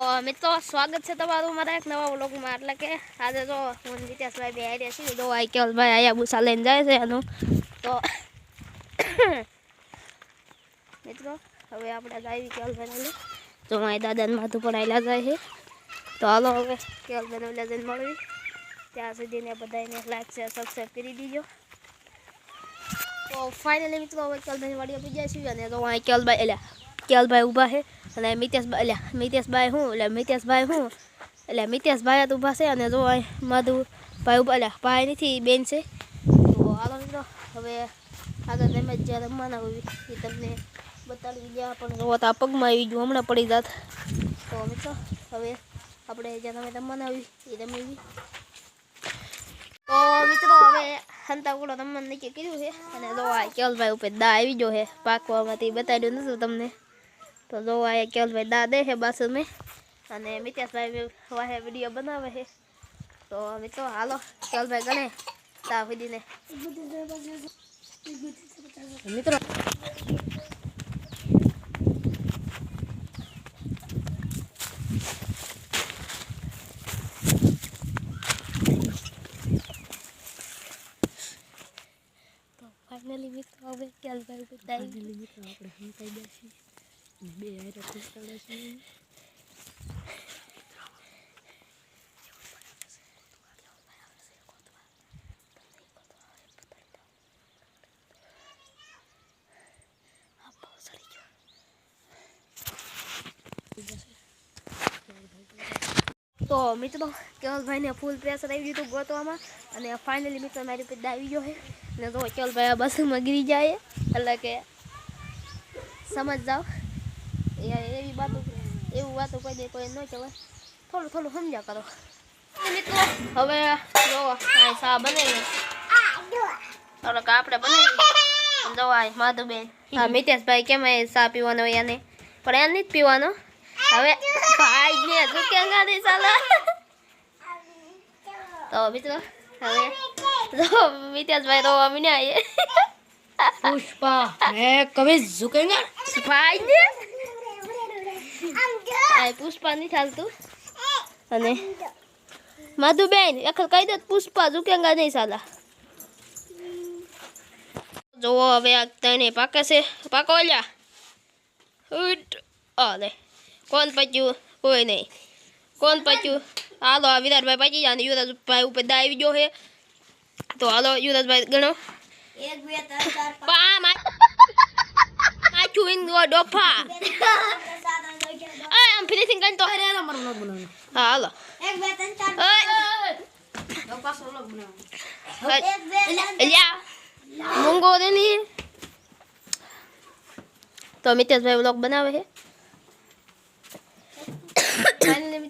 તો મિત્રો, સ્વાગત છે તમારું મારા એક નવા વ્લોગમાં. એટલે કે આજે જો હું નીતેશભાઈ બે રહ્યા છીએ જો આ કેવલભાઈ આયા બુસા લઈને જાય છે એનું. તો મિત્રો, હવે આપણે જાય કેવલભાઈને લઈ. જો મારી દાદાને માથું પણ આવેલા જાય છે. તો હાલો હવે કેવલભાઈને ઓલા જઈને મળવી ત્યાં સુધીને બધાને લાઈક છે સબસ્ક્રાઈબ કરી દીજો. તો ફાઇનલી મિત્રો હવે કેવલભાઈ વાડીએ પી જાય છે અને તો અહીં કેલભાઈ એટલે કેલભાઈ ઊભા છે અને મિતેશભાઈ એટલે મિતેશભાઈ હું એટલે મિતેશભાઈ હું એટલે મિતેશભાઈ જ ઊભા છે અને જો અહીં મધુભાઈ ઊભા એટલે ભાઈ નથી બેન છે. તો હાલો મિત્રો, હવે આગળ તમે જ્યાં રમવાના હોય એ તમને બતાવી ગયા, પણ જો આ પગમાં આવી ગયું, હમણાં પડી જાત. તો મિત્રો, હવે આપણે જ્યાં તમે રમવાના આવી એ રમી હવે હંતાકુડો તમને નક્કી કર્યું છે. અને જો આ કેવલભાઈ ઉપર દા આવી ગયો છે પાકવામાંથી બતાવ્યું નથી તમને. તો જો આ કેવલભાઈ દા દે છે બસ અમે અને મિત્યાસભાઈ વાહે વીડિયો બનાવે છે. તો મિત્રો હાલો કેવલભાઈ ગણે તા સુધીને મિત્રો તો ફાઇનલી મિત્રો હવે કેવલભાઈ ઉપર દા આવી તો મિત્રો, કેવલભાઈને ફૂલ પ્રેશર આવી ગયું હતું ગોતવામાં અને ફાઇનલી મિત્રો મારી ઉપર આવી ગયો છે. અને તો કેવલભાઈ આ બસમાં ગીરી જાય. એટલે કે સમજ જાઓ. એવી વાતો એવું વાતો કોઈ દે, કોઈ ન કહેવાય. થોડું થોડું સમજ્યા કરો. મિત્રો, હવે જો આ સા બને થોડોક આપણે બનાવી જો માધુબેન. હા, મિતેશભાઈ કેમ સા પીવાનો એને પણ એને જ પીવાનો. હવે ભાઈ ને હજુ ક્યાં ગાડી ચાલે? તો મિત્રો હવે તો મિત્યાસભાઈ તો અમે ને આવીએ પુષ્પા મેં કવે ઝુકેંગા? ભાઈ ને આ પુષ્પા નહીં ચાલતું. અને માધુબેન અખર કહી દે પુષ્પા ઝુકેંગા નહીં ચાલા. જુઓ હવે આ તને પાકે છે. પાકો લ્યા. ઉઠ. આ લે કોણ પચ્યું? કોઈ નહીં. કોણ પચ્યું? હાલો વિરાટભાઈ પચી જાય યુવરાજભાઈ ઉપર દાવી ગયો છે. તો હાલો યુવરાજભાઈ ગણો. પાછું ઇન ગો ડોફા. આમ ફિનિશિંગ કરી તો હા હાલો. મૂંગો રે તો મિતેશભાઈ બ્લોગ બનાવે છે.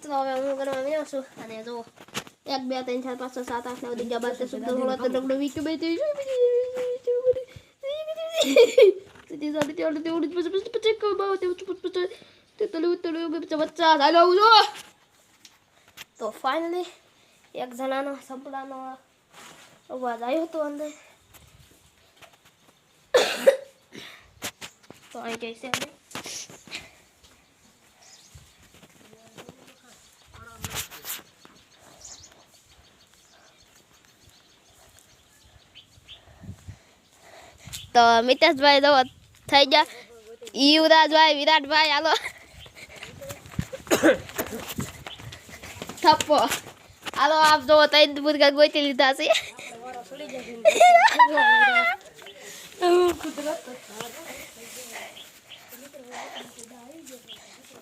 મિત્રો હવે હું કરવા આવ્યો છું અને જો એક બે ત્રણ ચાર પાંચ છ સાત આઠ નવ દસ બાર તેર ચૌદ સોળ સત્તર અઢાર વીસ ચોવીસ પચીસ ત્રીસ ચાલીસ તેતાલીસ ચૌવાલીસ પચાસ પચાસ પચાસ બાવન ત્રેવીસ ચોવીસ પચાસ તેતાલીસ ઉત્તાલીસ ઓગણપચાસ પચાસ હાલો આવું જો તો ફાઇનલી એક જણાનો સંપલાનો અવાજ આવ્યો હતો અંદર. તો અહીં જઈશે તો મિતેશભાઈ જો થઈ ગયા. યુવરાજભાઈ, વિરાટભાઈ, હાલો. થપ્પો. હાલો, આપ જો તૈન મુર્ગા ગોતી લીધા છે.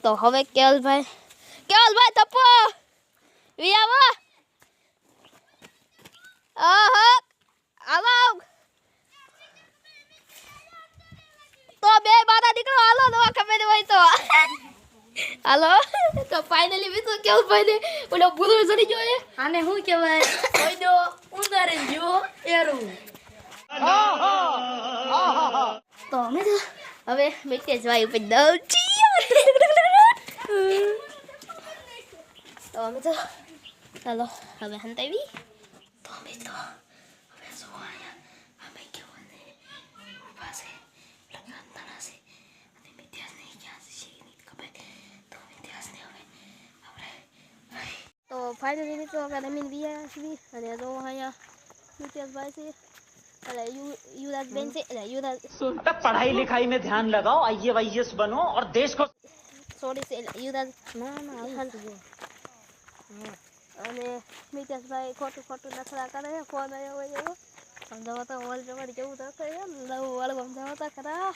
તો હવે કેવલભાઈ કેવલભાઈ, થપ્પો. વિયાવો આવો. આવો તો બે બારા દીકરો હાલો નવા ખબર હોય તો. હાલો? તો ફાઇનલી મિત્રો કેવલભાઈ ને ઓલો બુરો જડી ગયો છે આને શું કહેવાય? કોઈ દો ઉંદર જો એરું. તો અમે તો હવે મિતેશભાઈ ઉપર દઉં તો અમે તો ચાલો હવે હંતાવી. તો તો હવે શું અહીંયા અમે કેવું ને ઊભા છે લગ્ન થણા છે અને મિત્યાસને ક્યાં છે શી નહીં ખબર તો મિત્યાસને હવે ફાઇનલી મિત્રો હવે રમીને બી આવ્યા છીએ અને જો અહીંયા નિત્યાસભાઈ છે એટલે યુ યુવરાજબેન છે એટલે યુવરાજ तब पढ़ाई लिखाई में ध्यान लगाओ आई वाईएस बनो और देश को સોરી છે એટલે યુવરાજ ના ના અને નિત્યાસભાઈ ખોટું ખોટું નખરા કરે છે ફોન આવ્યો હોય એવો સમજાવો તો ઓલ જવાની કેવું થશે એમ નવું વાળું સમજાવો તો ખરા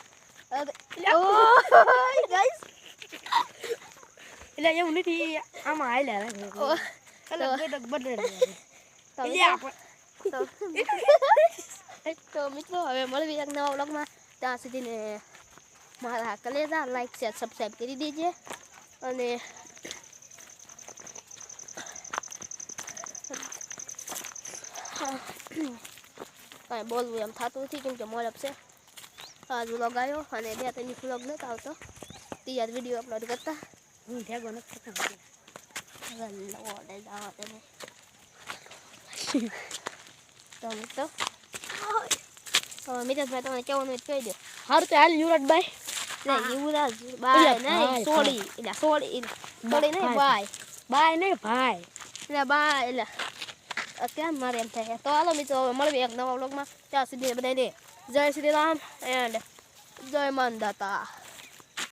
અરે ઓય ગાઈસ એટલે એવું નથી આમાં હાલ્યા ઓહ, એટલે તો- મિત્રો- હવે મળવી એક નવા વ્લોગમાં ત્યાં સુધીને મારા કલેજા લાઈક શેર સબસ્ક્રાઈબ કરી દેજે અને કાંઈ બોલવું એમ થતું નથી કેમ કે મોડપ છે આજ વ્લોગ આવ્યો અને બે ત્રણ વ્લોગ નહોતો આવતો તૈયાર વીડિયો અપલોડ કરતા હું ભેગો નથી થતો. યુવરાજ બાય નહીં ભાઈ, એટલે સોડી એટલે બાય મારે એમ થાય તો હાલો મિત્રો હવે મળવી એક નવા વ્લોગમાં ત્યાં સુધી બધાને જય શ્રી રામ એન્ડ જય માનદાતા